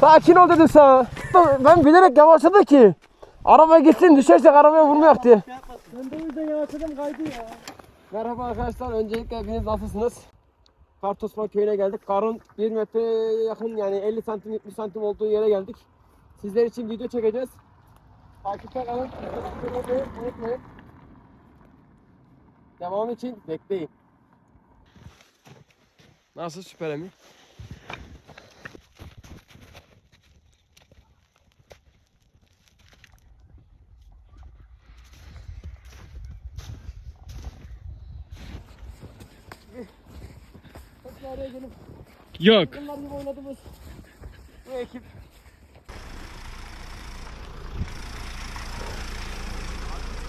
Sakin ol dedim sana. Ben bilerek yavaşladı ki. Araba gitsin düşersek arabaya vurmayak diye. Ben de o yüzden yavaşladım kaydı ya. Merhaba arkadaşlar. Öncelikle hepiniz nasılsınız? Kartosman köyüne geldik. Karın 1 metreye yakın yani 50 santim 70 santim olduğu yere geldik. Sizler için video çekeceğiz. Takipte kalın. Unutmayın. Devam için bekleyin. Nasıl süper mi? Gelin. Yok. Bunlar gibi oynadığımız bu ekip.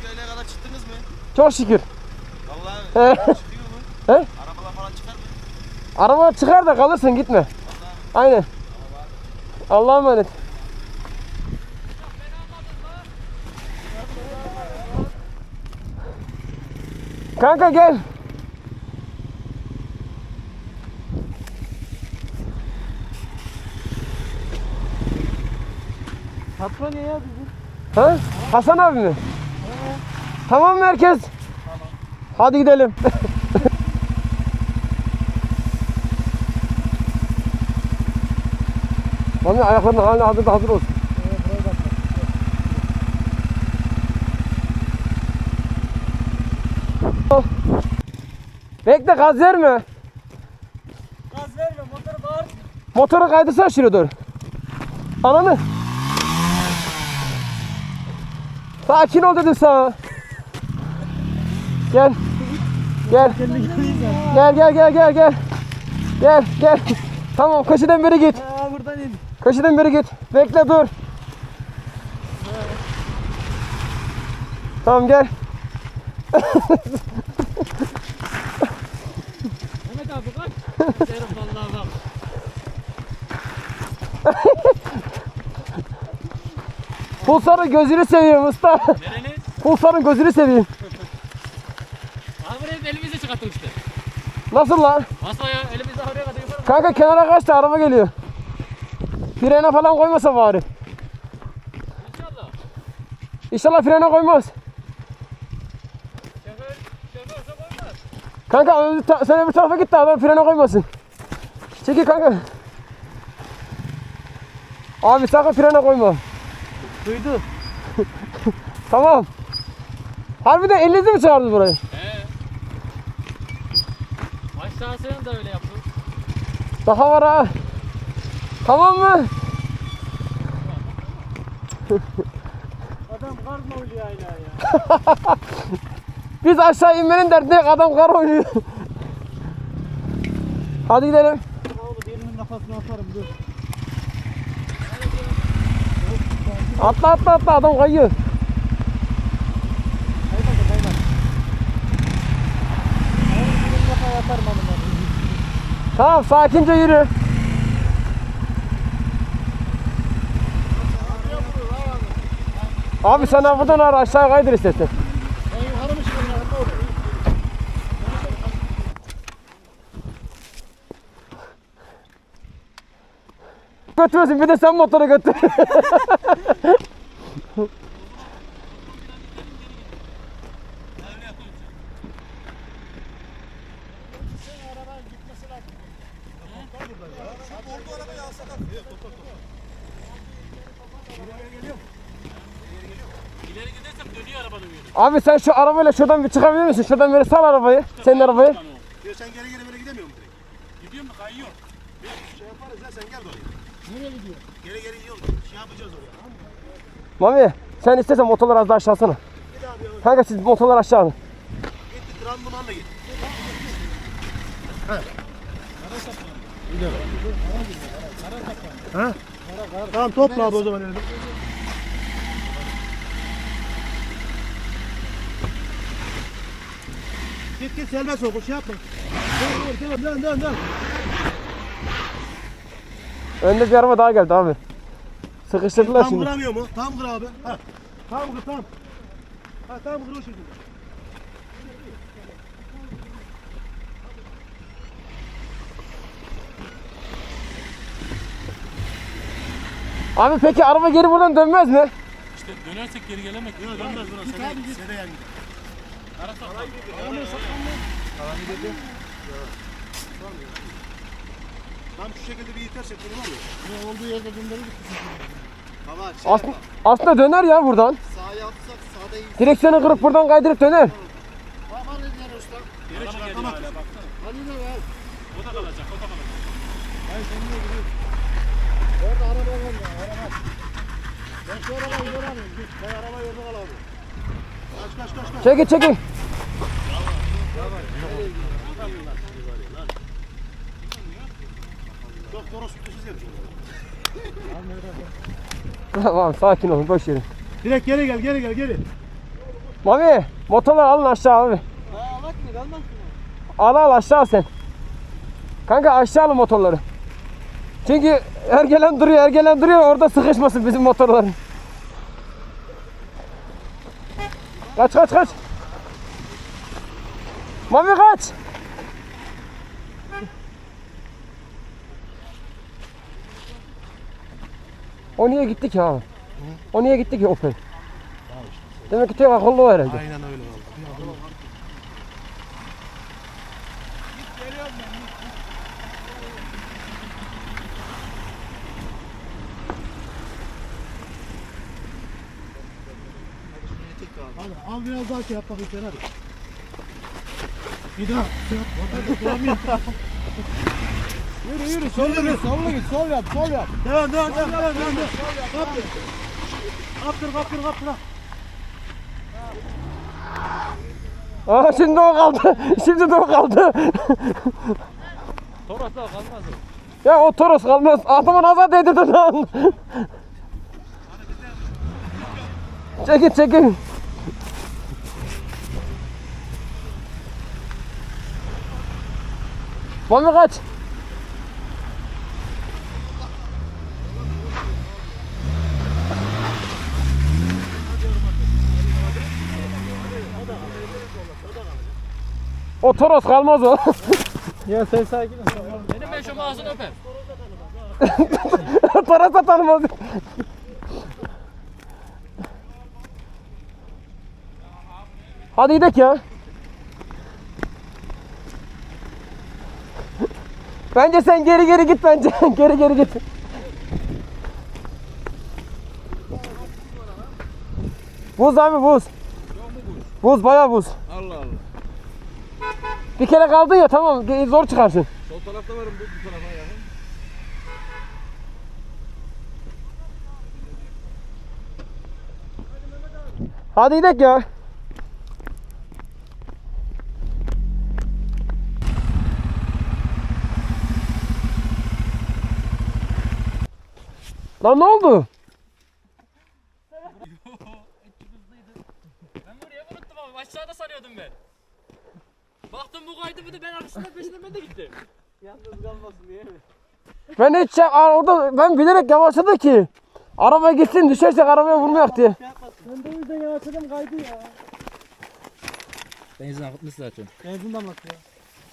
Köyle kadar çıktınız mı? Çok şükür. Vallahi He. çıkıyor mu? He? Arabalar falan çıkar mı? Araba çıkar da kalırsın gitme. Aynen. Allah'a emanet. Kanka gel. Patron ya bizim. Ha? Hasan abi mi? Tamam mı herkes? Tamam. Hadi gidelim. Mami ayakların hala hazır, hazır olsun. Bekle gaz verme. Gaz verme motoru bağır. Motoru kaydırsana şuraya doğru. Ananı. Sakin ol dedim sana. Gel. Gel. Gel gel gel gel gel. Gel gel. Tamam köşeden beri git. Ha buradan in. Köşeden beri git. Bekle dur. Tamam gel. Mehmet abi kaç. Serum vallahi bak. Pulsar'ın gözünü seveyim usta. Nereniz? Pulsar'ın gözünü seveyim. Abi buraya elimizle çıkarttık işte. Nasıl lan? Basma ya elimizle oraya kadar yukarı. Kanka kenara kaç da araba geliyor. Frene falan koymasa bari. İnşallah. İnşallah frene koymaz. Şoför, şoförse koymaz. Kanka sen öbür tarafa git de adam frene koymasın. Çekil kanka. Abi sakın frene koyma. Duydu. Tamam. Harbiden elinizi mi çağırdı burayı? He. Aşağısını da öyle yaptı. Daha var ha. Tamam mı? Adam kar mı oluyor hala ya? Biz aşağı inmenin derdindeyiz adam kar oynuyor. Hadi gidelim. Ne oldu birinin kafasına atarım dur. Atla atla atla adam kayıyor. Tamam sakince yürü. Abi sen buradan ara aşağı kaydır istersen. Götürüyorsun bir de sen motoru götür. İleri gidersem dönüyor araba dönüyor. Abi sen şu arabayla şuradan bir çıkabilir misin? Şuradan böyle sal arabayı. Senin arabayı. Diyor sen geri geri böyle gidemiyor musun direkt? Gidiyor mu kayıyor. Şey yaparız ya sen gel de oraya. Nereye gidiyor? Geri geri yol şey yapacağız oraya. Mami sen istersen motorları az daha aşağı alsana. Kanka siz motorları aşağı alın. Git git randımanla git. Ha? Tamam topla abi o zaman elini. Git git serbest ol. Şey yapma. Dön dön dön dön dön. Önde bir araba daha geldi abi. Sıkıştırdılar şimdi. Tam kıramıyor mu? Tam kır abi. Ha. Tam kır tam. Ha tam kır o şekilde. Abi peki araba geri buradan dönmez mi? İşte dönersek geri gelemek. Yok dönmez buradan. Sede, sede yer. Tam şu şekilde bir itersek durum oluyor. Ne olduğu yerde döndürürüz. Hava şey Aslında, aslında döner ya buradan. sağa atsak sağda iyi. Direksiyonu kırıp buradan kaydırıp döner. Aman ne diyor usta? Geri çıkartamaz. Hadi ne var? O da kalacak, o da kalacak. Hayır sen niye gidiyorsun? Orada araba var ya, araba. Ben şu arabayı göremiyorum. Git. Ben araba yerde kal abi. Kaç kaç kaç kaç. Çekil çekil. Tamam sakin olun boş verin. Direkt geri gel geri gel geri. Mami motorları alın aşağı abi. Ha bak mı kalmaz mı? Al al aşağı sen. Kanka aşağı alın motorları. Çünkü ergelen duruyor ergelen duruyor orada sıkışmasın bizim motorların. Kaç kaç kaç. Mami kaç. O niye gitti ki abi? O niye gitti ki Opel? Demek ki tek akıllı o herhalde. Aynen öyle oldu. Hadi al biraz daha şey yap bakayım sen hadi. Bir daha. Şey yap. Orada duramıyor. yürü yürü. Solla git. Solla git. Sol yap. Sol yap. Devam devam devam devam devam. Kaptır. Kaptır kaptır kaptır. Aa şimdi o kaldı. Şimdi de o kaldı. Toros'ta kalmaz o. ya o Toros kalmaz. Adamı nazar değdirdin lan. çekin çekin. Mami kaç. O Toros kalmaz o. Ya sen sakin ol. Benim ben şu mağazını öper. Toros'a tanımaz. Hadi gidelim ya. Bence sen geri geri git bence. geri geri git. Buz abi buz. Buz bayağı buz. Allah Allah. Bir kere kaldın ya tamam zor çıkarsın. Sol tarafta varım bu, bu tarafa yakın. Hadi gidelim ya. Lan ne oldu? Ben buraya unuttum abi. Aşağıda sanıyordum ben. Baktım bu kaydı bir de ben arkasından peşinden ben de gittim. Yalnız kalmasın diye mi? Ben hiç şey- orada ben bilerek yavaşladım ki. Arabaya gitsin düşersek arabaya vurmayak diye. Ben de o yüzden yavaşladım kaydı ya. Benzin akıtmış zaten. Benzin damlak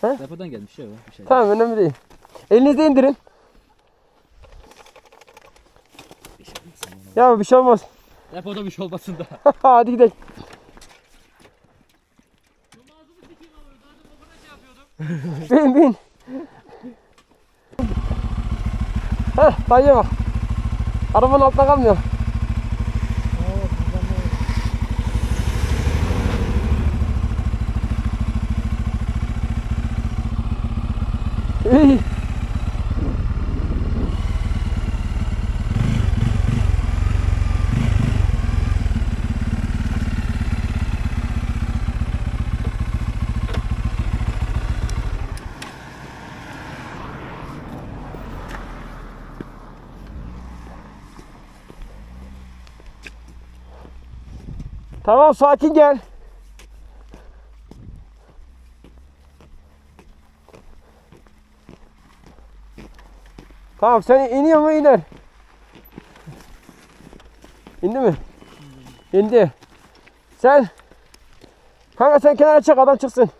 ya. Depodan gelmiş ya o bir şey. Tamam önemli değil. Elinizi indirin. Ya bir şey olmaz. Depoda bir şey olmasın da. Hadi gidelim. bin bin. Heh dayıya bak. Arabanın altında kalmıyor. İyi. Tamam sakin gel. Tamam sen iniyor mu iner. İndi mi? İndi. Sen Kanka sen kenara çek adam çıksın.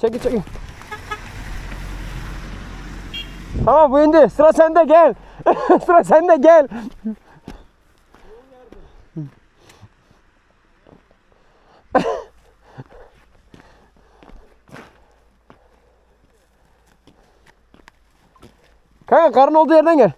Çekil çekil. Tamam bu indi. Sıra sende gel. Sıra sende gel. Kanka karın olduğu yerden gel.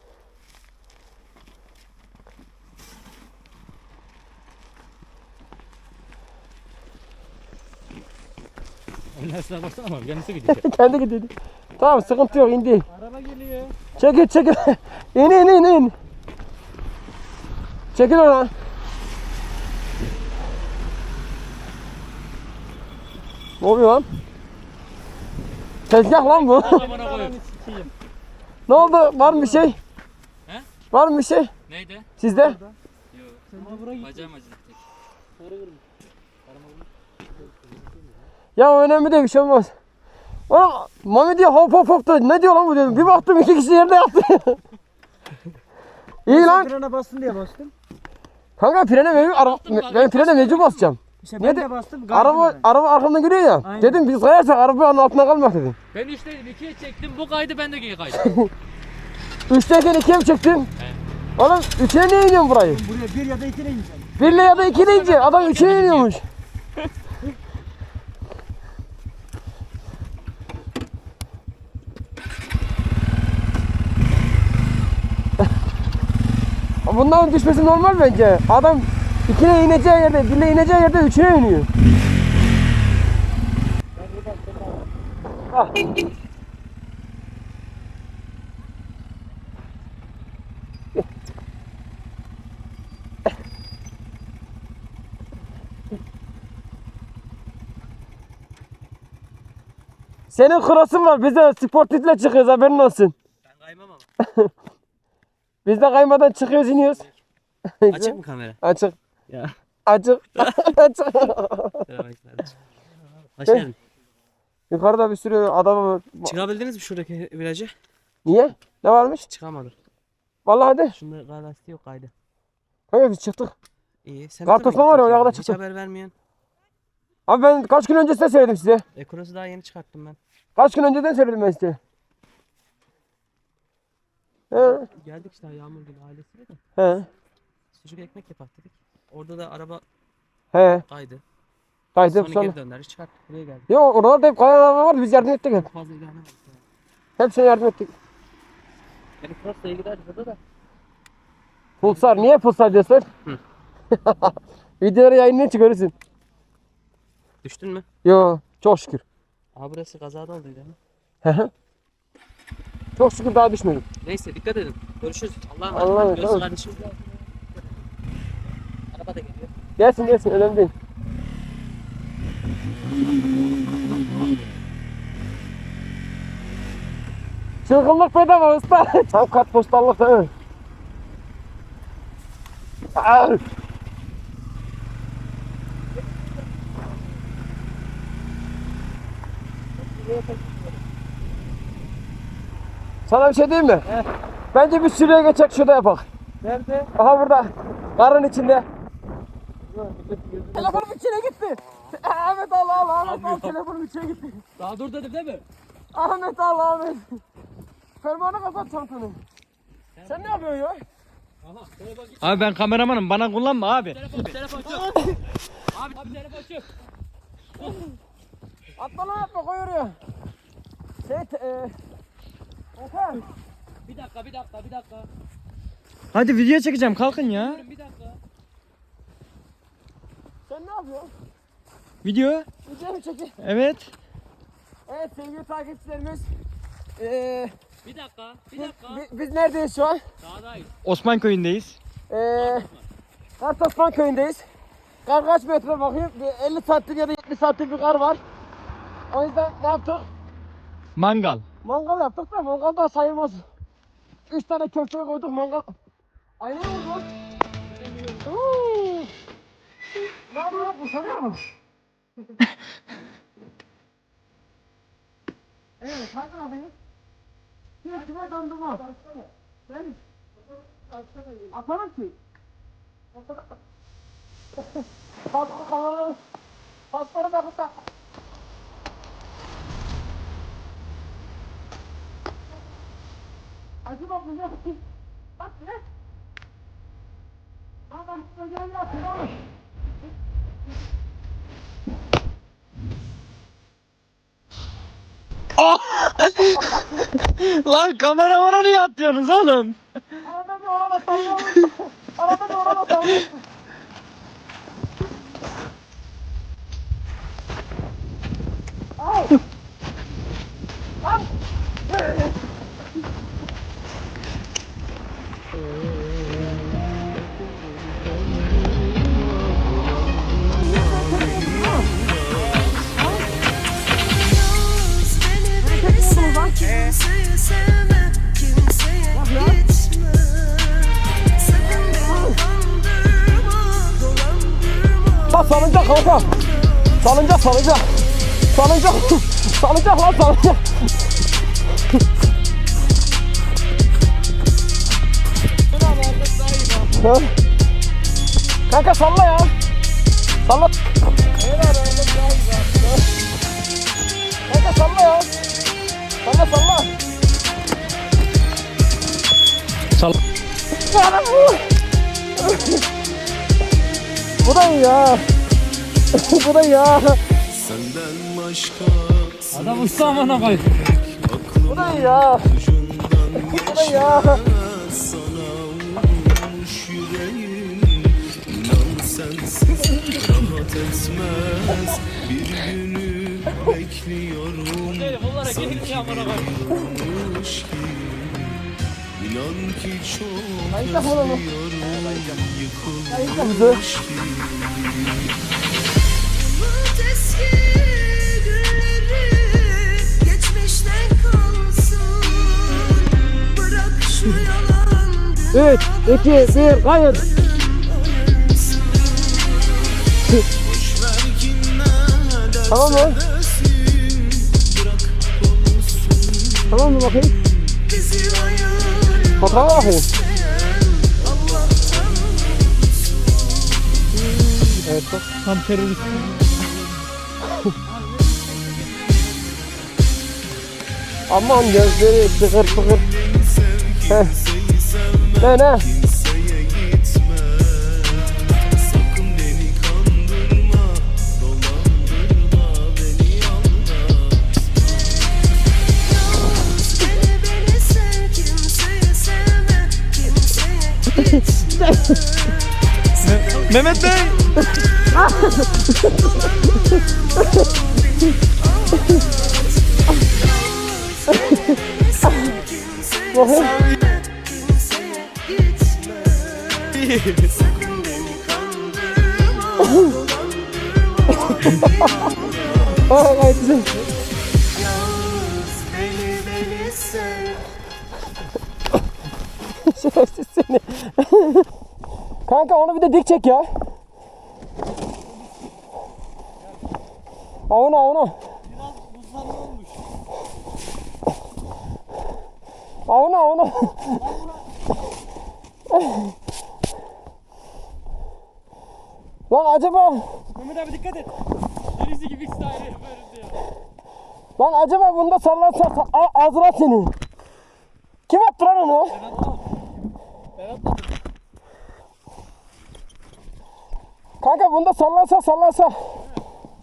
Öylesine baksana ama kendisi gidiyor. Kendi gidiyordu. Tamam sıkıntı yok indi. Araba geliyor. Çekil çekil. in in in in. Çekil oradan. Ne oluyor lan? Tezgah lan bu. Amına koyayım. Ne oldu? Var mı bir şey? He? Var mı bir şey? Neydi? Sizde? Yok. Bacağım acıdı tek. Ya önemli değil bir şey olmaz. Oğlum Mami diyor hop hop hop da ne diyor lan bu dedim. Bir baktım iki kişi yerde yattı. İyi lan. Frene bastın diye bastım. Kanka frene mecbur, ara, ben frene mecbur basacağım. İşte ben de- de bastım. Araba ben. araba arkamda geliyor ya. Aynen. Dedim biz kayarsak arabanın altına kalmak dedim. Ben üçteydim ikiye çektim bu kaydı ben de geri kaydım. Üçteyken ikiye mi çektin? Oğlum üçe niye iniyorsun burayı? Buraya bir ya da iki ne ineceksin? Birle ya da iki deyince adam üçe iniyormuş. Bunların düşmesi normal bence. Adam ikine ineceği yerde, birle ineceği yerde üçüne iniyor. Ah. Senin kurasın var. Biz de sportifle çıkıyoruz haberin olsun. Ben kaymam ama. Biz de kaymadan çıkıyoruz iniyoruz. Açık mı kamera? Açık. Ya. Açık. Açık. Hoş geldin. Yukarıda bir sürü adam var. Çıkabildiniz mi şuradaki virajı? Niye? Ne varmış? Çıkamadım. Vallahi hadi. Şunda lastiği yok kaydı. Kanka biz çıktık. İyi. Sen Kar toplama var ya, gittin o yakada Hiç haber vermiyorsun. Abi ben kaç gün öncesinde söyledim size. Ekorosu daha yeni çıkarttım ben. Kaç gün önceden söyledim ben size. He. Geldik işte Yağmur gibi ailesiyle de. He. Sucuk ekmek yapak dedik. Orada da araba He. kaydı. Kaydık Sonra sonra. geri döndüler. Çıkarttık buraya geldik. Yo oralarda hep kayan araba vardı biz yardım ettik hep. Çok fazla ilgilenemez. Yani. Hepsine yardım ettik. Yani Cross'la ilgiler burada da. Pulsar niye pulsar diyorsun? Hı. Videoları yayınlayın görürsün. Düştün mü? Yo çok şükür. Aa burası kazada olduydu. Hı ha. hı. çok şükür daha düşmedim. Neyse dikkat edin. Görüşürüz. Allah'a Allah'a emanet. emanet, Görüşürüz tamam. kardeşim. Araba da geliyor. Gelsin gelsin önemli değil. Çılgınlık bedava usta. Tam kat postallık mi? Aa! Sana bir şey diyeyim mi? Bence bir sürüye geçecek şurada yapak. Nerede? Aha burada. Karın içinde. Telefonum içine gitti. Ahmet al al Ahmet al telefonum içine gitti. Daha dur dedim değil mi? Ahmet al Ahmet. Fermanı kapat çantanı. Sen ne yapıyorsun ya? Abi ben kameramanım bana kullanma abi. Telefon, telefon çöp. abi, abi telefon çöp. Atma lan atma koy oraya. Şey e, Okan. Bir dakika, bir dakika, bir dakika. Hadi video çekeceğim kalkın ya. Bir dakika. Sen ne yapıyorsun? Video? Video mu çekin? Evet. Evet sevgili takipçilerimiz. Ee, Bir dakika, bir biz, dakika. bi- biz neredeyiz şu an? Sağdayız. Osman köyündeyiz. Ee, Kartosman köyündeyiz. Kar kaç metre bakayım? Bir 50 santim ya da 70 santim bir kar var. O yüzden ne yaptık? Mangal. Mangal yaptık da mangal da sayılmaz. 3 tane köfte koyduk mangal. Aynı mı oldu? Uuu. Ne yapıyor bu sana mı? evet, hadi alayım. Bir kime dondurma. Ben atarım ki. Pasları, pasları da burada. Lan kameramana niye atıyorsunuz oğlum? Beni beni Salıncak. Salıncak. salıncak lan salıncak. Ha? Kanka salla ya. Salla. Kanka salla ya. Salla salla. Salla. Bu da iyi ya. Bu da iyi ya. Senden başka Adam usta amına koy. Bu da iyi ya. Bu iyi ya. sana vurmuş yüreğim İnan sensiz rahat etmez Bir günü bekliyorum Bunlara gelin ya amına koy. Yılmış ki İnan ki çok özlüyorum. Yıkılmış ki Unut eski günleri geçmişten kalsın Bırak şu yalan 3, 2, 1, kayıt. Boşver kim ne derse Tamam mı? Tamam mı bakayım? Fotoğrafa bakayım. Evet bak. Tam terörist. Aman gözleri sıkır. Heh. Ne ne? Mehmet Bey. dolandırma Aa gayet güzel. Şerefsiz seni. Kanka onu bir de dik çek ya. Ona ona. Ona ona. Lan acaba Mehmet abi dikkat et. Denizli gibi ayrı yapıyoruz ya. Lan acaba bunda sallansa ağzına seni. Kim attı lan onu? Kanka bunda sallansa sallansa.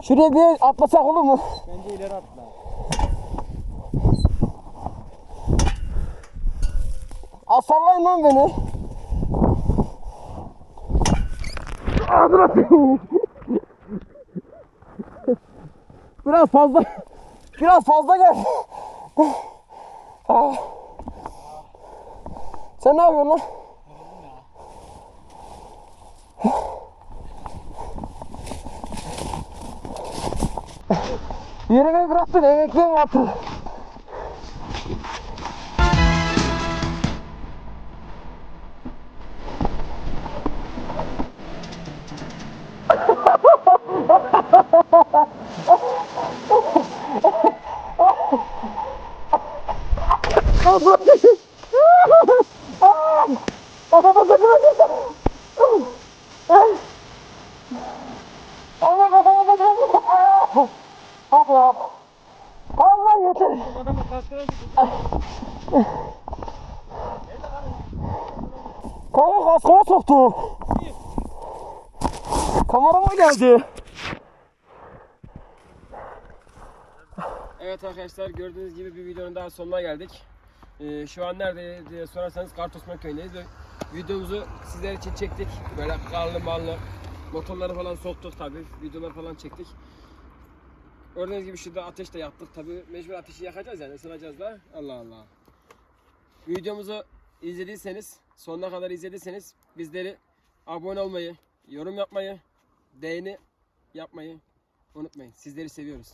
Şuraya bir atlasak olur mu? Bence ileri atla. Aa, sallayın lan beni. Ağzına. Biraz fazla. Biraz fazla gel. Ah. Sen ne yapıyorsun lan? Yerime bıraktın, emekliğe mi attın? Aa kaskıma soktu. Kamerama geldi. Evet arkadaşlar gördüğünüz gibi bir videonun daha sonuna geldik. Ee, şu an nerede diye sorarsanız Kartosman köyündeyiz videomuzu sizler için çektik. Böyle karlı mallı motorları falan soktuk tabi videolar falan çektik. Gördüğünüz gibi şurada ateş de yaktık tabi mecbur ateşi yakacağız yani ısınacağız da Allah Allah. Videomuzu izlediyseniz sonuna kadar izlediyseniz bizleri abone olmayı, yorum yapmayı, beğeni yapmayı unutmayın. Sizleri seviyoruz.